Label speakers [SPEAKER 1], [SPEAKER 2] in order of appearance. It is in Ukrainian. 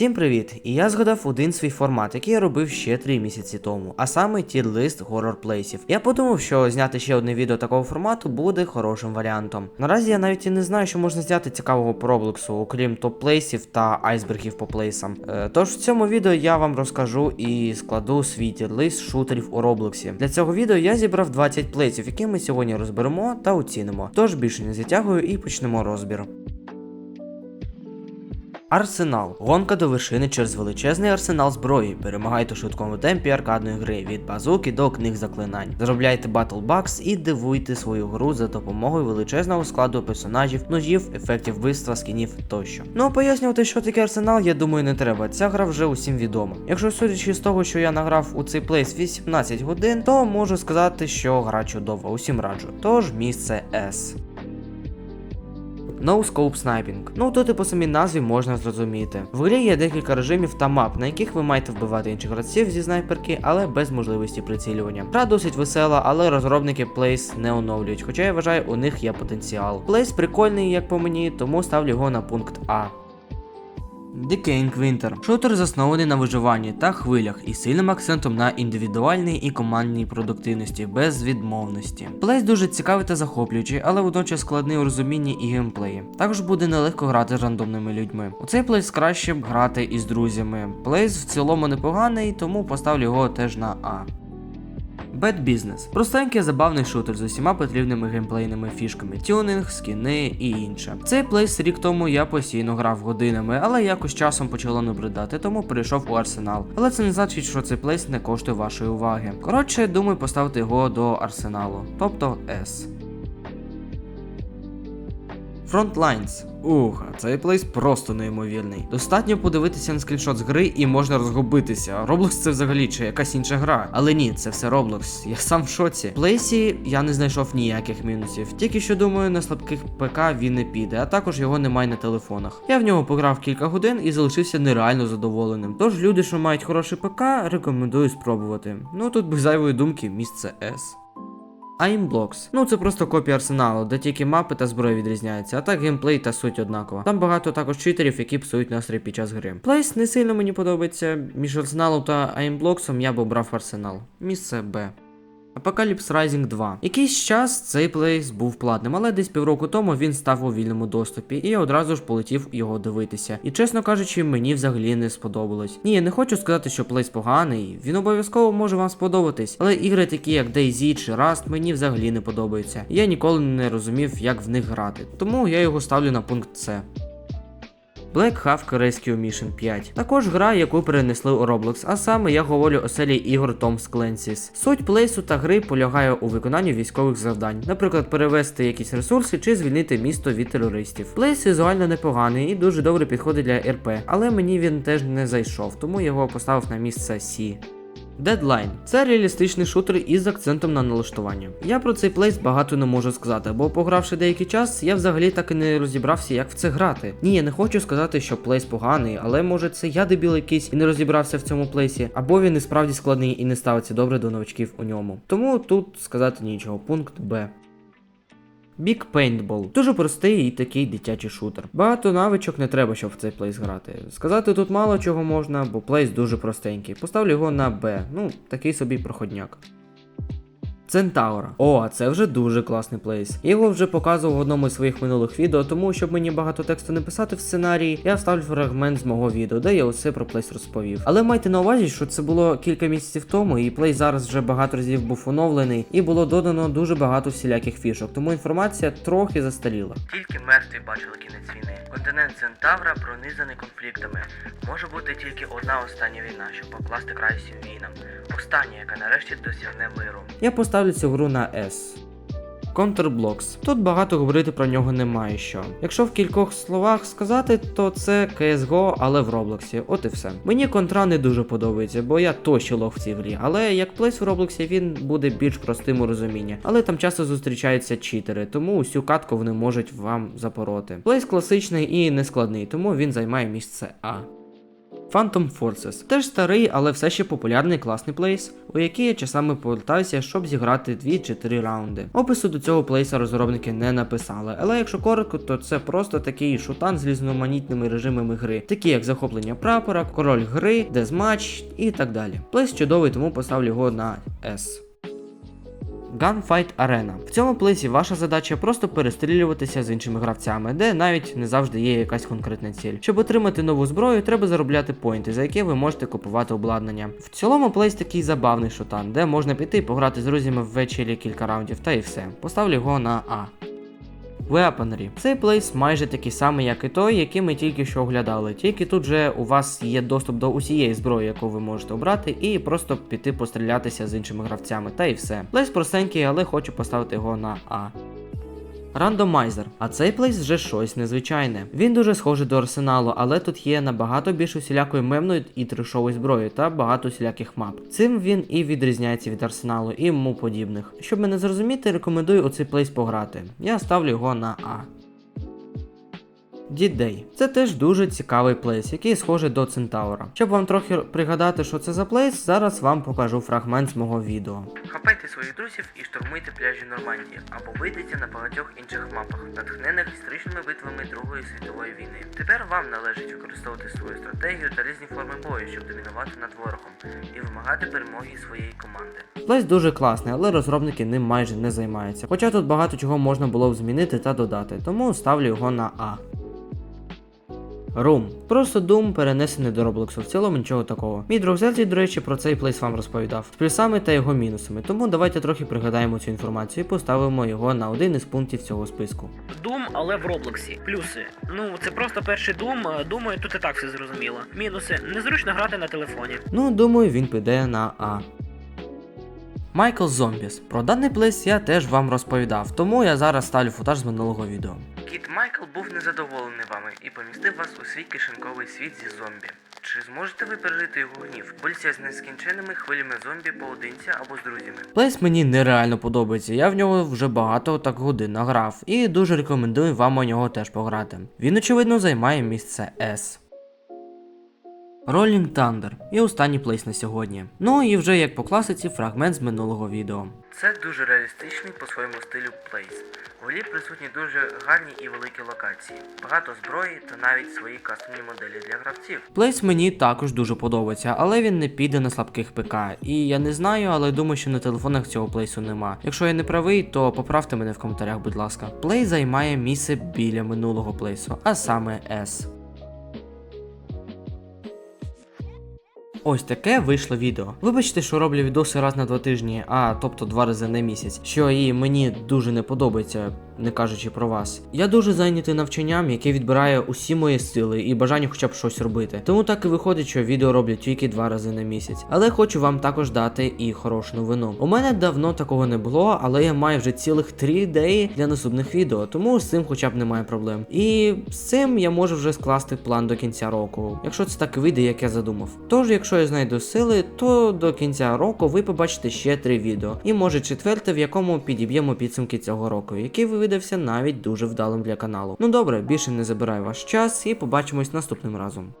[SPEAKER 1] Всім привіт! І я згадав один свій формат, який я робив ще 3 місяці тому, а саме тір-лист хоррор плейсів. Я подумав, що зняти ще одне відео такого формату буде хорошим варіантом. Наразі я навіть і не знаю, що можна зняти цікавого по Роблоксу, окрім топ-плейсів та айсбергів по плейсам. Е, тож в цьому відео я вам розкажу і складу свій тір-лист шутерів у Роблоксі. Для цього відео я зібрав 20 плейсів, які ми сьогодні розберемо та оцінимо. Тож більше не затягую і почнемо розбір. Арсенал. Гонка до вершини через величезний арсенал зброї. Перемагайте у швидкому темпі аркадної гри від базуки до книг заклинань. Заробляйте Bucks і дивуйте свою гру за допомогою величезного складу персонажів, ножів, ефектів вбивства, скінів тощо. Ну а пояснювати, що таке арсенал, я думаю, не треба. Ця гра вже усім відома. Якщо судячи з того, що я награв у цей плейс 18 годин, то можу сказати, що гра чудова, усім раджу. Тож місце S. No Scope Sniping. Ну тут і по самій назві можна зрозуміти. В грі є декілька режимів та мап, на яких ви маєте вбивати інших гравців зі снайперки, але без можливості прицілювання. Гра досить весела, але розробники Place не оновлюють, хоча я вважаю, у них є потенціал. Place прикольний, як по мені, тому ставлю його на пункт А. Decaying Winter. Шутер заснований на виживанні та хвилях і сильним акцентом на індивідуальній і командній продуктивності без відмовності. Плейс дуже цікавий та захоплюючий, але водночас складний у розумінні і геймплеї. Також буде нелегко грати з рандомними людьми. У цей плейс краще б грати із друзями. Плейс в цілому непоганий, тому поставлю його теж на А. Bad Business. Простенький забавний шутер з усіма потрібними геймплейними фішками, тюнинг, скіни і інше. Цей плейс рік тому я постійно грав годинами, але якось часом почало набридати, тому перейшов у арсенал. Але це не значить, що цей плейс не коштує вашої уваги. Коротше, думаю поставити його до арсеналу, тобто S. Frontlines. Ух, цей плейс просто неймовірний. Достатньо подивитися на скріншот з гри і можна розгубитися. Roblox це взагалі чи якась інша гра. Але ні, це все Roblox. Я сам в шоці. В плейсі я не знайшов ніяких мінусів. Тільки що думаю, на слабких ПК він не піде, а також його немає на телефонах. Я в нього пограв кілька годин і залишився нереально задоволеним. Тож люди, що мають хороший ПК, рекомендую спробувати. Ну тут без зайвої думки місце S. Aimblocks. Ну це просто копія арсеналу, де тільки мапи та зброя відрізняються, а так геймплей та суть однакова. Там багато також читерів, які псують настрій під час гри. Плейс не сильно мені подобається. Між арсеналом та Aimblocks я б обрав арсенал. Місце Б. Apocalypse Rising 2. Якийсь час цей плейс був платним, але десь півроку тому він став у вільному доступі, і я одразу ж полетів його дивитися. І чесно кажучи, мені взагалі не сподобалось. Ні, я не хочу сказати, що плейс поганий, він обов'язково може вам сподобатись, але ігри такі як DayZ чи Rust мені взагалі не подобаються. Я ніколи не розумів, як в них грати. Тому я його ставлю на пункт С. Black Hawk Rescue Mission 5. Також гра, яку перенесли у Roblox, а саме я говорю о серії ігор Tom's Clancy's. Суть плейсу та гри полягає у виконанні військових завдань, наприклад, перевести якісь ресурси чи звільнити місто від терористів. Плейс візуально непоганий і дуже добре підходить для РП, але мені він теж не зайшов, тому його поставив на місце C. Deadline це реалістичний шутер із акцентом на налаштування. Я про цей плейс багато не можу сказати, бо погравши деякий час, я взагалі так і не розібрався, як в це грати. Ні, я не хочу сказати, що плейс поганий, але може це я дебіл якийсь і не розібрався в цьому плейсі, або він і справді складний і не ставиться добре до новачків у ньому. Тому тут сказати нічого. Пункт Б. Big Paintball. Дуже простий і такий дитячий шутер. Багато навичок не треба, щоб в цей плейс грати. Сказати тут мало чого можна, бо плейс дуже простенький. Поставлю його на Б. Ну, такий собі проходняк. Центаура. О, а це вже дуже класний плейс. Я його вже показував в одному із своїх минулих відео, тому щоб мені багато тексту не писати в сценарії, я вставлю фрагмент з мого відео, де я усе про плейс розповів. Але майте на увазі, що це було кілька місяців тому, і плейс зараз вже багато разів був оновлений, і було додано дуже багато всіляких фішок, тому інформація трохи застаріла. Тільки мертві бачили кінець війни. Континент Центавра пронизаний конфліктами. Може бути тільки одна остання війна, щоб покласти край всім війнам. Остання, яка нарешті досягне миру. Я поставлю цю гру на S. Counterblocks. Тут багато говорити про нього немає що. Якщо в кількох словах сказати, то це CSGO, але в Роблоксі. От і все. Мені контра не дуже подобається, бо я точно лох в цій грі. Але як плейс в Роблоксі він буде більш простим у розумінні. Але там часто зустрічаються читери, тому усю катку вони можуть вам запороти. Плейс класичний і нескладний, тому він займає місце А. Phantom Forces. Теж старий, але все ще популярний класний плейс, у який я часами повертаюся, щоб зіграти 2 чи 3 раунди. Опису до цього плейса розробники не написали, але якщо коротко, то це просто такий шутан з різноманітними режимами гри, такі як захоплення прапора, король гри, дезматч і так далі. Плейс чудовий, тому поставлю його на S. Gunfight Arena. В цьому плейсі ваша задача просто перестрілюватися з іншими гравцями, де навіть не завжди є якась конкретна ціль. Щоб отримати нову зброю, треба заробляти поінти, за які ви можете купувати обладнання. В цілому плейс такий забавний шутан, де можна піти і пограти з друзями ввечері кілька раундів, та і все. Поставлю його на А. Weaponry. Цей плейс майже такий самий, як і той, який ми тільки що оглядали. Тільки тут же у вас є доступ до усієї зброї, яку ви можете обрати, і просто піти пострілятися з іншими гравцями, та і все. Плейс простенький, але хочу поставити його на А. Рандомайзер. А цей плейс вже щось незвичайне. Він дуже схожий до арсеналу, але тут є набагато більше усілякої мемної і трешової зброї та багато усіляких мап. Цим він і відрізняється від арсеналу і йому подібних. Щоб мене зрозуміти, рекомендую у цей плейс пограти. Я ставлю його на А. D-Day. Це теж дуже цікавий плейс, який схожий до Центаура. Щоб вам трохи пригадати, що це за плейс, зараз вам покажу фрагмент з мого відео.
[SPEAKER 2] Хапайте своїх друзів і штурмуйте пляжі Нормандії або вийдете на багатьох інших мапах, натхнених історичними битвами Другої світової війни. Тепер вам належить використовувати свою стратегію та різні форми бою, щоб домінувати над ворогом і вимагати перемоги своєї команди.
[SPEAKER 1] Плейс дуже класний, але розробники ним майже не займаються. Хоча тут багато чого можна було б змінити та додати, тому ставлю його на А. Room. Просто Doom перенесений до Роблоксу. В цілому нічого такого. Мій друг Зельді, до речі, про цей плейс вам розповідав. З плюсами та його мінусами. Тому давайте трохи пригадаємо цю інформацію і поставимо його на один із пунктів цього списку.
[SPEAKER 3] Doom, але в Роблоксі. Плюси. Ну, це просто перший Doom. Думаю, тут і так все зрозуміло. Мінуси. Незручно грати на телефоні.
[SPEAKER 1] Ну, думаю, він піде на А. Майкл Зомбіс. Про даний плейс я теж вам розповідав, тому я зараз ставлю футаж з минулого відео.
[SPEAKER 2] Кіт Майкл був незадоволений вами і помістив вас у свій кишеньковий світ зі зомбі. Чи зможете ви пережити його гнів? Боріться з нескінченими хвилями зомбі поодинці або з друзями.
[SPEAKER 1] Плейс мені нереально подобається. Я в нього вже багато так годин награв, і дуже рекомендую вам у нього теж пограти. Він, очевидно, займає місце S. Rolling Thunder і останній плейс на сьогодні. Ну і вже як по класиці фрагмент з минулого відео.
[SPEAKER 2] Це дуже реалістичний по своєму стилю плейс. У грі присутні дуже гарні і великі локації, багато зброї та навіть свої кастомні моделі для гравців.
[SPEAKER 1] Плейс мені також дуже подобається, але він не піде на слабких ПК. І я не знаю, але думаю, що на телефонах цього плейсу нема. Якщо я не правий, то поправте мене в коментарях, будь ласка. Плей займає місце біля минулого плейсу, а саме S. Ось таке вийшло відео. Вибачте, що роблю відоси раз на два тижні, а тобто два рази на місяць, що і мені дуже не подобається, не кажучи про вас. Я дуже зайнятий навчанням, яке відбирає усі мої сили і бажання хоча б щось робити. Тому так і виходить, що відео роблю тільки два рази на місяць. Але хочу вам також дати і хорошу новину. У мене давно такого не було, але я маю вже цілих три ідеї для наступних відео, тому з цим хоча б немає проблем. І з цим я можу вже скласти план до кінця року, якщо це так вийде, як я задумав. Тож, якщо я знайду сили, то до кінця року ви побачите ще три відео, і може четверте, в якому підіб'ємо підсумки цього року, який видався навіть дуже вдалим для каналу. Ну добре, більше не забираю ваш час і побачимось наступним разом.